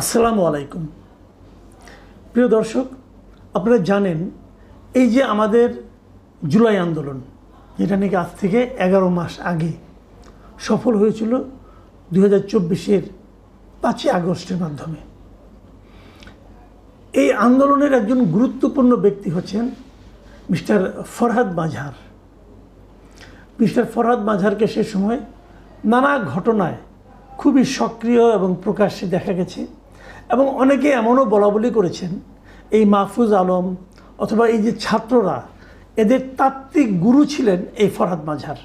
আসসালামু আলাইকুম। প্রিয় দর্শক, আপনারা জানেন এই যে আমাদের জুলাই আন্দোলন, যেটা নাকি আজ থেকে এগারো মাস আগে সফল হয়েছিল দু হাজার চব্বিশের পাঁচই আগস্টের মাধ্যমে। এই আন্দোলনের একজন গুরুত্বপূর্ণ ব্যক্তি হচ্ছেন মিস্টার ফরহাদ মাঝার মিস্টার ফরহাদ মাঝারকে সে সময় নানা ঘটনায় খুবই সক্রিয় এবং প্রকাশ্যে দেখা গেছে। এবং অনেকে এমনও বলা বলি করেছেন, এই মাহফুজ আলম অথবা এই যে ছাত্ররা, এদের তাত্ত্বিক গুরু ছিলেন এই ফরহাদ মাঝার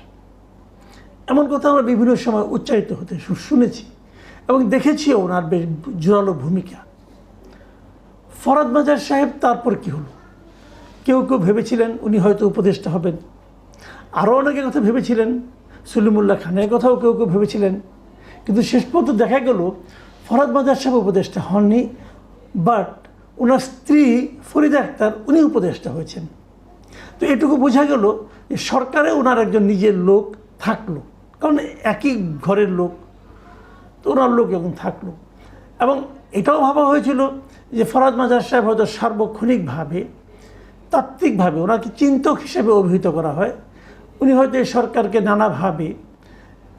এমন কথা আমরা বিভিন্ন সময় উচ্চারিত হতে শুনেছি এবং দেখেছি ওনার বেশ জোরালো ভূমিকা। ফরাদ মাজার সাহেব তারপর কি হলো? কেউ কেউ ভেবেছিলেন উনি হয়তো উপদেষ্টা হবেন। আরও অনেকের কথা ভেবেছিলেন, সলিমুল্লাহ খানের কথাও কেউ কেউ ভেবেছিলেন। কিন্তু শেষ পর্যন্ত দেখা গেল ফরাদ মাজার সাহেব উপদেষ্টা হননি বাট ওনার স্ত্রী ফরিদা আক্তার উনি উপদেষ্টা হয়েছেন। তো এটুকু বোঝা গেল যে সরকারে ওনার একজন নিজের লোক থাকল, কারণ একই ঘরের লোক, তো ওনার লোক এখন থাকল। এবং এটাও ভাবা হয়েছিল যে ফরাদ মাজার সাহেব হয়তো সার্বক্ষণিকভাবে, তাত্ত্বিকভাবে ওনাকে চিন্তক হিসেবে অভিহিত করা হয়। উনি হয়তো এই সরকারকে নানাভাবে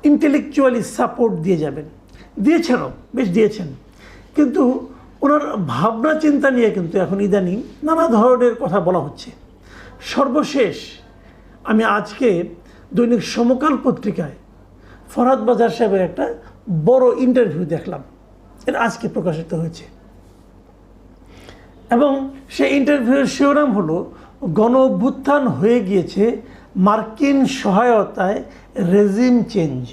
ইন্টেলেকচুয়ালি সাপোর্ট দিয়ে যাবেন। দিয়েছেনও, বেশ দিয়েছেন। কিন্তু ওনার ভাবনা, চিন্তা নিয়ে কিন্তু এখন ইদানিং নানা ধরনের কথা বলা হচ্ছে। সর্বশেষ আমি আজকে দৈনিক সমকাল পত্রিকায় ফরহাদ বাজার সাহেবের একটা বড় ইন্টারভিউ দেখলাম। এটা আজকে প্রকাশিত হয়েছে। এবং সেই ইন্টারভিউয়ের শিরোনাম হলো, গণ অভ্যুত্থান হয়ে গিয়েছে মার্কিন সহায়তায় রেজিম চেঞ্জ।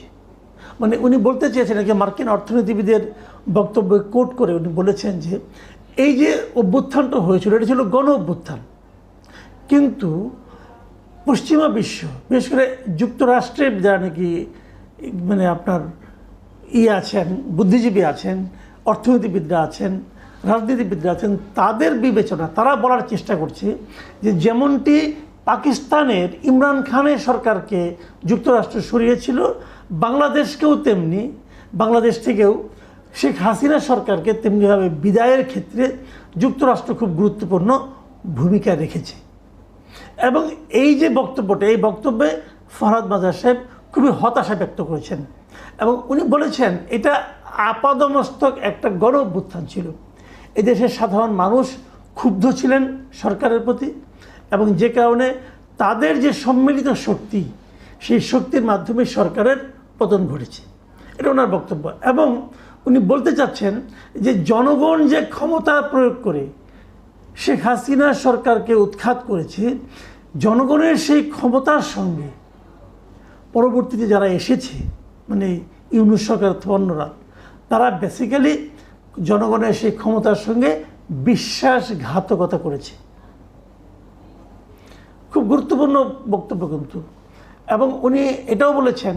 মানে উনি বলতে চেয়েছেন যে মার্কিন অর্থনীতিবিদের বক্তব্য কোট করে উনি বলেছেন যে এই যে অভ্যুত্থানটা হয়েছিল, এটা ছিল গণ অভ্যুত্থান। কিন্তু পশ্চিমা বিশ্ব, বিশেষ করে যুক্তরাষ্ট্রের যারা নাকি মানে আপনার ই আছেন, বুদ্ধিজীবী আছেন, অর্থনীতিবিদরা আছেন, রাজনীতিবিদরা আছেন, তাদের বিবেচনা, তারা বলার চেষ্টা করছে যে যেমনটি পাকিস্তানের ইমরান খানের সরকারকে যুক্তরাষ্ট্র সরিয়েছিল, বাংলাদেশকেও তেমনি, বাংলাদেশ থেকেও শেখ হাসিনা সরকারকে তেমনিভাবে বিদায়ের ক্ষেত্রে যুক্তরাষ্ট্র খুব গুরুত্বপূর্ণ ভূমিকা রেখেছে। এবং এই যে বক্তব্যটা, এই বক্তব্যে ফরহাদ মাজার সাহেব খুবই হতাশা ব্যক্ত করেছেন এবং উনি বলেছেন, এটা আপাদমস্তক একটা গণ অভ্যুত্থান ছিল। এদেশের সাধারণ মানুষ ক্ষুব্ধ ছিলেন সরকারের প্রতি এবং যে কারণে তাদের যে সম্মিলিত শক্তি, সেই শক্তির মাধ্যমে সরকারের পতন ঘটেছে। এটা ওনার বক্তব্য। এবং উনি বলতে চাচ্ছেন যে জনগণ যে ক্ষমতা প্রয়োগ করে শেখ হাসিনা সরকারকে উৎখাত করেছে, জনগণের সেই ক্ষমতার সঙ্গে পরবর্তীতে যারা এসেছে মানে ইউনুস সরকার অন্যরা তারা বেসিক্যালি জনগণের সেই ক্ষমতার সঙ্গে বিশ্বাসঘাতকতা করেছে। খুব গুরুত্বপূর্ণ বক্তব্য কিন্তু। এবং উনি এটাও বলেছেন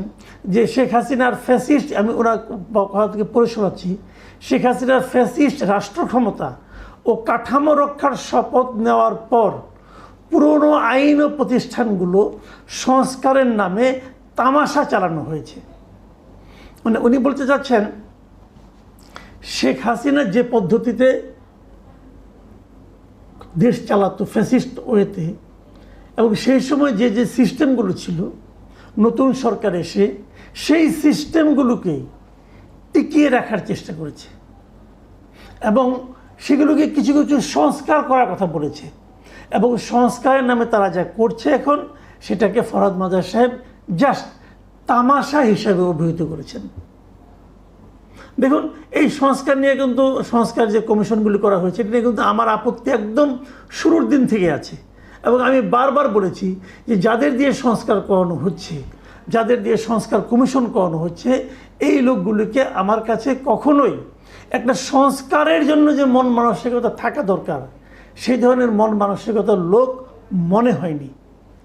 যে শেখ হাসিনার ফ্যাসিস্ট, আমি ওনার কথা থেকে পড়ে শোনাচ্ছি, শেখ হাসিনার ফ্যাসিস্ট রাষ্ট্র ক্ষমতা ও কাঠামো রক্ষার শপথ নেওয়ার পর পুরনো আইন ও প্রতিষ্ঠানগুলো সংস্কারের নামে তামাশা চালানো হয়েছে। মানে উনি বলতে চাচ্ছেন, শেখ হাসিনা যে পদ্ধতিতে দেশ চালাতো ফ্যাসিস্ট ওয়েতে এবং সেই সময় যে যে সিস্টেমগুলো ছিল, নতুন সরকার এসে সেই সিস্টেমগুলোকে টিকিয়ে রাখার চেষ্টা করেছে। এবং সেগুলোকে কিছু কিছু সংস্কার করার কথা বলেছে। এবং সংস্কারের নামে তারা যা করছে এখন, সেটাকে ফরাদ মাজার সাহেব জাস্ট তামাশা হিসাবে অভিহিত করেছেন। দেখুন, এই সংস্কার নিয়ে কিন্তু সংস্কার যে কমিশনগুলি করা হয়েছে, এটা নিয়ে কিন্তু আমার আপত্তি একদম শুরুর দিন থেকে আছে। এবং আমি বারবার বলেছি যে যাদের দিয়ে সংস্কার করানো হচ্ছে, যাদের দিয়ে সংস্কার কমিশন করানো হচ্ছে, এই লোকগুলিকে আমার কাছে কখনোই একটা সংস্কারের জন্য যে মন মানসিকতা থাকা দরকার, সেই ধরনের মন মানসিকতার লোক মনে হয়নি।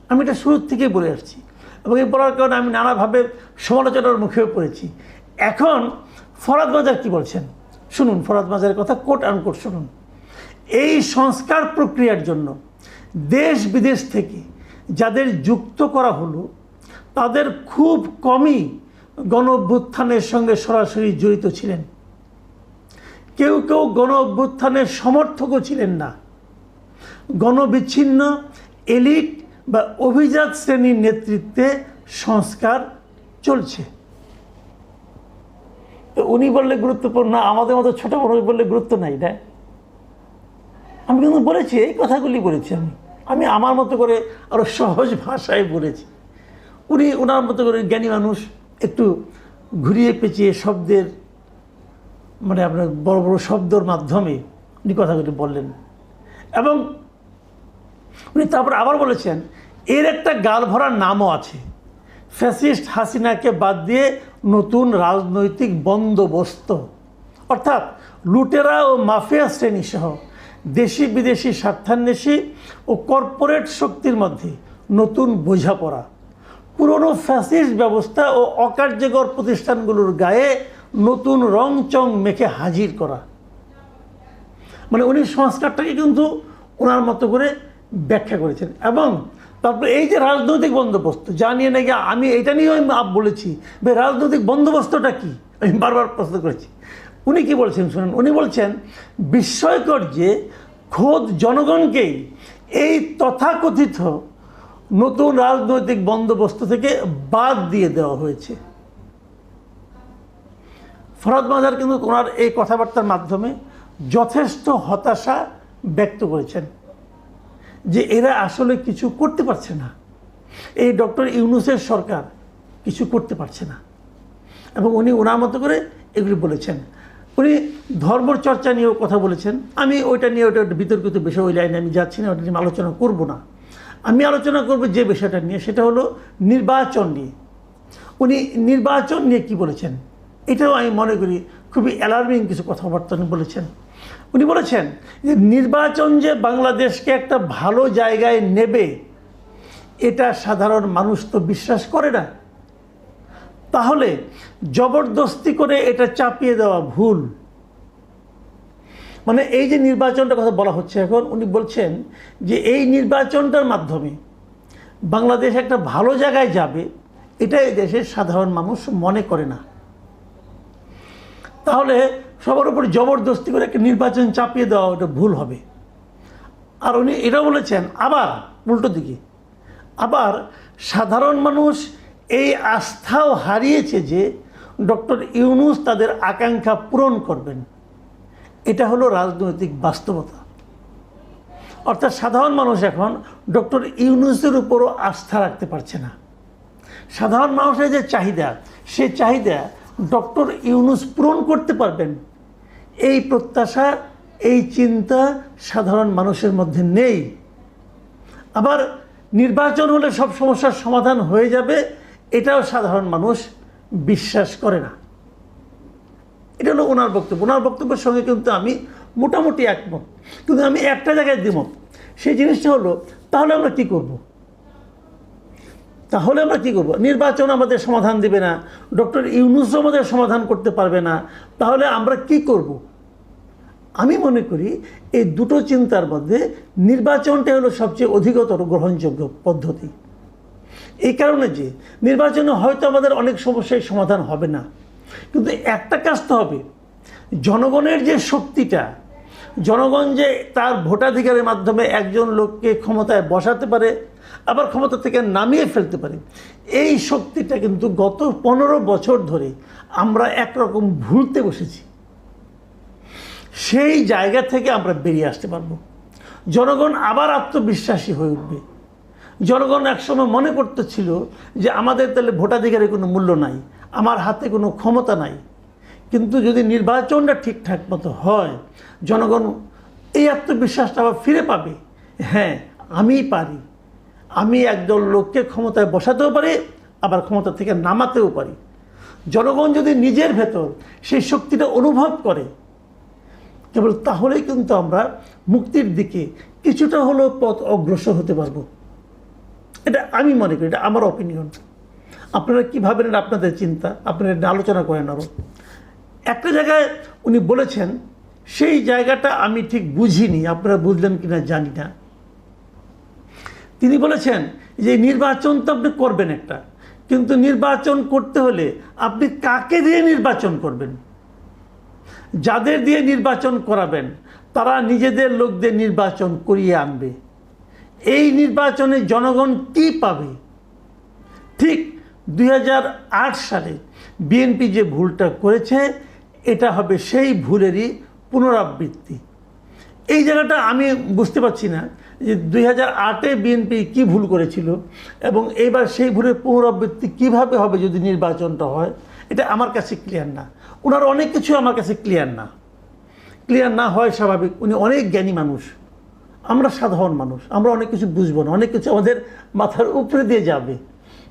আমি এটা শুরুর থেকেই বলে আসছি। এবং এই বলার কারণে আমি নানাভাবে সমালোচনার মুখেও পড়েছি। এখন ফরাদ বাজার কি বলছেন? শুনুন, ফরাদ বাজারের কথা কোট আনকোট শুনুন। এই সংস্কার প্রক্রিয়ার জন্য দেশ বিদেশ থেকে যাদের যুক্ত করা হলো, তাদের খুব কমই গণ অভ্যুত্থানের সঙ্গে সরাসরি জড়িত ছিলেন। কেউ কেউ গণ অভ্যুত্থানের সমর্থকও ছিলেন না। গণবিচ্ছিন্ন, এলিট বা অভিজাত শ্রেণির নেতৃত্বে সংস্কার চলছে। তো উনি বললে গুরুত্বপূর্ণ আমাদের মতো ছোট মানুষ বললে গুরুত্ব নাই, না? আমি কিন্তু বলেছি, এই কথাগুলি বলেছি আমি। আমি আমার মতো করে আরও সহজ ভাষায় বলেছি। উনি ওনার মতো করে জ্ঞানী মানুষ, একটু ঘুরিয়ে পেঁচিয়ে শব্দের মানে আপনার বড় বড় শব্দর মাধ্যমে উনি কথাগুলি বললেন। এবং উনি তারপর আবার বলেছেন, এর একটা গাল ভরার নামও আছে। ফ্যাসিস্ট হাসিনাকে বাদ দিয়ে নতুন রাজনৈতিক বন্দোবস্ত। অর্থাৎ লুটেরা ও মাফিয়া শ্রেণি সহ দেশি বিদেশি স্বার্থান্বেষী ও কর্পোরেট শক্তির মধ্যে নতুন বোঝাপড়া। পুরনো ফ্যাসিস্ট ব্যবস্থা ও অকার্যকর প্রতিষ্ঠানগুলোর গায়ে নতুন রং চং মেখে হাজির করা। মানে উনি সংস্কারটাকে কিন্তু ওনার মতো করে ব্যাখ্যা করেছেন এবং তারপরে এই যে রাজনৈতিক বন্দোবস্ত যা নিয়ে নাকি আমি এটা নিয়েও আমি বলেছি রাজনৈতিক বন্দোবস্তটা কি? আমি বারবার প্রশ্ন করেছি। উনি কি বলছেন শুনুন, উনি বলছেন, বিস্ময়কর যে খোদ জনগণকেই এই তথাকথিত নতুন রাজনৈতিক বন্দোবস্ত থেকে বাদ দিয়ে দেওয়া হয়েছে। ফরাদ মাজার কিন্তু ওনার এই কথাবার্তার মাধ্যমে যথেষ্ট হতাশা ব্যক্ত করেছেন যে এরা আসলে কিছু করতে পারছে না। এই ডক্টর ইউনুসের সরকার কিছু করতে পারছে না। এবং উনি ওনার মতো করে এগুলি বলেছেন। উনি ধর্মর চর্চা নিয়েও কথা বলেছেন। আমি ওইটা নিয়ে ওটা বিতর্কিত বিষয়, ওই লাইনে আমি যাচ্ছি না ওটা নিয়ে আলোচনা করব না। আমি আলোচনা করব যে বিষয়টা নিয়ে, সেটা হলো নির্বাচন নিয়ে। উনি নির্বাচন নিয়ে কি বলেছেন? এটাও আমি মনে করি খুবই অ্যালার্মিং কিছু কথাবার্তা বলেছেন। উনি বলেছেন যে নির্বাচন যে বাংলাদেশকে একটা ভালো জায়গায় নেবে, এটা সাধারণ মানুষ তো বিশ্বাস করে না। তাহলে জবরদস্তি করে এটা চাপিয়ে দেওয়া ভুল। মানে এই যে নির্বাচনটার কথা বলা হচ্ছে এখন, উনি বলছেন যে এই নির্বাচনটার মাধ্যমে বাংলাদেশ একটা ভালো জায়গায় যাবে এটা এই দেশের সাধারণ মানুষ মনে করে না। তাহলে সবার উপর জবরদস্তি করে একটা নির্বাচন চাপিয়ে দেওয়া ওটা ভুল হবে। আর উনি এটাও বলেছেন, আবার, উল্টো দিকে, আবার সাধারণ মানুষ এই আস্থাও হারিয়েছে যে ডক্টর ইউনুস তাদের আকাঙ্ক্ষা পূরণ করবেন। এটা হলো রাজনৈতিক বাস্তবতা। অর্থাৎ সাধারণ মানুষ এখন ডক্টর ইউনুসের উপরও আস্থা রাখতে পারছে না। সাধারণ মানুষের যে চাহিদা, সে চাহিদা ডক্টর ইউনুস পূরণ করতে পারবেন। এই প্রত্যাশা, এই চিন্তা সাধারণ মানুষের মধ্যে নেই। আবার নির্বাচন হলে সব সমস্যার সমাধান হয়ে যাবে এটাও সাধারণ মানুষ বিশ্বাস করে না। এটা হলো ওনার বক্তব্য। ওনার বক্তব্যের সঙ্গে কিন্তু আমি মোটামুটি একমত। কিন্তু আমি একটা জায়গায় দ্বিমত। সেই জিনিসটা হলো, তাহলে আমরা কি করব। তাহলে আমরা কি করব? নির্বাচন আমাদের সমাধান দিবে না। ডক্টর ইউনুসও আমাদের সমাধান করতে পারবে না। তাহলে আমরা কি করব। আমি মনে করি, এই দুটো চিন্তার মধ্যে নির্বাচনটা হলো সবচেয়ে অধিকতর গ্রহণযোগ্য পদ্ধতি। এই কারণে যে নির্বাচনে হয়তো আমাদের অনেক সমস্যার সমাধান হবে না। কিন্তু একটা কাজ তো হবে। জনগণের যে শক্তিটা, জনগণ যে তার ভোটাধিকারের মাধ্যমে একজন লোককে ক্ষমতায় বসাতে পারে, আবার ক্ষমতা থেকে নামিয়ে ফেলতে পারে, এই শক্তিটা কিন্তু গত পনেরো বছর ধরে আমরা একরকম ভুলতে বসেছি। সেই জায়গা থেকে আমরা বেরিয়ে আসতে পারব। জনগণ আবার আত্মবিশ্বাসী হয়ে উঠবে। জনগণ একসময় মনে করতেছিল যে আমাদের তাহলে ভোটাধিকারের কোনো মূল্য নাই, আমার হাতে কোনো ক্ষমতা নাই। কিন্তু যদি নির্বাচনটা ঠিকঠাক মতো হয়, জনগণ এই আত্মবিশ্বাসটা আবার ফিরে পাবে। হ্যাঁ আমিই পারি। আমি একদল লোককে ক্ষমতায় বসাতেও পারি, আবার ক্ষমতা থেকে নামাতেও পারি। জনগণ যদি নিজের ভেতর সেই শক্তিটা অনুভব করে, কেবল তাহলেই কিন্তু আমরা মুক্তির দিকে কিছুটা হলেও পথ অগ্রসর হতে পারব। এটা আমি মনে করি, এটা আমার অপিনিয়ন আপনারা কী ভাবেন আপনাদের চিন্তা? আপনারা এটা আলোচনা করেন আরও একটা জায়গায় উনি বলেছেন, সেই জায়গাটা আমি ঠিক বুঝিনি। আপনারা বুঝলেন কিনা জানি না। তিনি বলেছেন যে, নির্বাচন তো আপনি করবেন একটা, কিন্তু নির্বাচন করতে হলে আপনি কাকে দিয়ে নির্বাচন করবেন? যাদের দিয়ে নির্বাচন করাবেন, তারা নিজেদের লোকদের নির্বাচন করিয়ে আনবে। এই নির্বাচনে জনগণ কি পাবে? ঠিক দুই হাজার আট সালে বিএনপি যে ভুলটা করেছে, এটা হবে সেই ভুলেরই পুনরাবৃত্তি। এই জায়গাটা আমি বুঝতে পারছি না যে দুই হাজার আটে বিএনপি কী ভুল করেছিল এবং এইবার সেই ভুলের পুনরাবৃত্তি কীভাবে হবে যদি নির্বাচনটা হয়, এটা আমার কাছে ক্লিয়ার না। ওনার অনেক কিছু আমার কাছে ক্লিয়ার না। ক্লিয়ার না হয় স্বাভাবিক, উনি অনেক জ্ঞানী মানুষ। আমরা সাধারণ মানুষ, আমরা অনেক কিছু বুঝব না, অনেক কিছু আমাদের মাথার উপরে দিয়ে যাবে,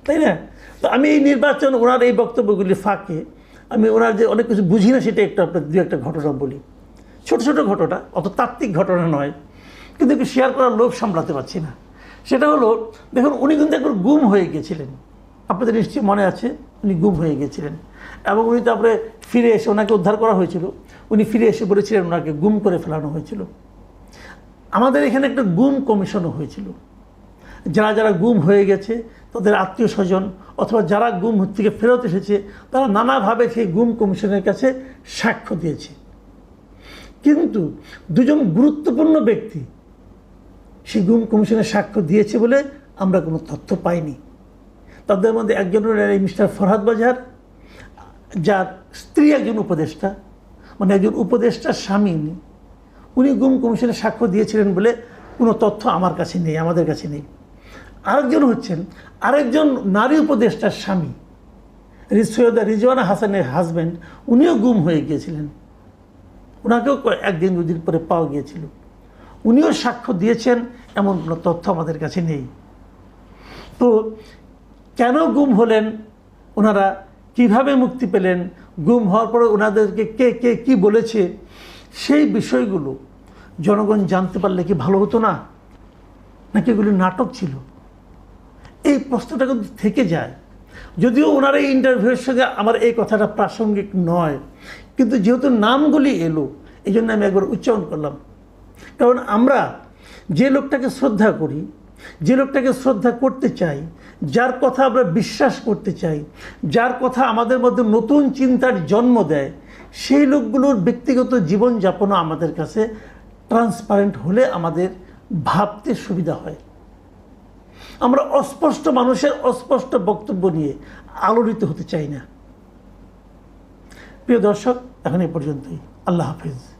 তাই না? তো আমি এই নির্বাচন, ওনার এই বক্তব্যগুলি ফাঁকে, আমি ওনার যে অনেক কিছু বুঝি না, সেটা একটু আপনার দু একটা ঘটনা বলি। ছোট ছোট ঘটনা, অত তাত্ত্বিক ঘটনা নয়, কিন্তু একটু শেয়ার করার লোভ সামলাতে পারছি না। সেটা হলো, দেখুন, উনি কিন্তু একবার গুম হয়ে গেছিলেন। আপনাদের নিশ্চয়ই মনে আছে, উনি গুম হয়ে গেছিলেন। এবং উনি তারপরে ফিরে এসে ওনাকে উদ্ধার করা হয়েছিল। উনি ফিরে এসে বলেছিলেন, ওনাকে গুম করে ফেলানো হয়েছিল। আমাদের এখানে একটা গুম কমিশনও হয়েছিল। যারা যারা গুম হয়ে গেছে, তাদের আত্মীয় স্বজন অথবা যারা গুম থেকে ফেরত এসেছে, তারা নানাভাবে সেই গুম কমিশনের কাছে সাক্ষ্য দিয়েছে। কিন্তু দুজন গুরুত্বপূর্ণ ব্যক্তি সেই গুম কমিশনের সাক্ষ্য দিয়েছে বলে আমরা কোনো তথ্য পাইনি। তাদের মধ্যে একজন মিস্টার ফরহাদ বাজার, যার স্ত্রী একজন উপদেষ্টা মানে একজন উপদেষ্টার স্বামী উনি গুম কমিশনের সাক্ষ্য দিয়েছিলেন বলে কোনো তথ্য আমার কাছে নেই, আমাদের কাছে নেই। আরেকজন হচ্ছেন, আরেকজন নারী উপদেষ্টার স্বামী সৈয়দা রিজওয়ানা হাসানের হাজব্যান্ড উনিও গুম হয়ে গিয়েছিলেন। ওনাকেও একদিন দুদিন পরে পাওয়া গিয়েছিল। উনিও সাক্ষ্য দিয়েছেন, এমন কোনো তথ্য আমাদের কাছে নেই। তো কেন গুম হলেন? ওনারা কীভাবে মুক্তি পেলেন? গুম হওয়ার পরে ওনাদেরকে কে কে, কি বলেছে? সেই বিষয়গুলো জনগণ জানতে পারলে কি ভালো হতো না? নাকি এগুলি নাটক ছিল? এই প্রশ্নটা কিন্তু থেকে যায়। যদিও ওনার এই ইন্টারভিউয়ের সঙ্গে আমার এই কথাটা প্রাসঙ্গিক নয়, কিন্তু যেহেতু নামগুলি এলো এই জন্য আমি একবার উচ্চারণ করলাম। কারণ আমরা যে লোকটাকে শ্রদ্ধা করি, যে লোকটাকে শ্রদ্ধা করতে চাই, যার কথা আমরা বিশ্বাস করতে চাই, যার কথা আমাদের মধ্যে নতুন চিন্তার জন্ম দেয় সেই লোকগুলোর ব্যক্তিগত জীবনযাপনও আমাদের কাছে ট্রান্সপারেন্ট হলে আমাদের ভাবতে সুবিধা হয়। আমরা অস্পষ্ট মানুষের অস্পষ্ট বক্তব্য নিয়ে আলোড়িত হতে চাই না। প্রিয় দর্শক, এখন এ পর্যন্তই। আল্লাহ হাফিজ।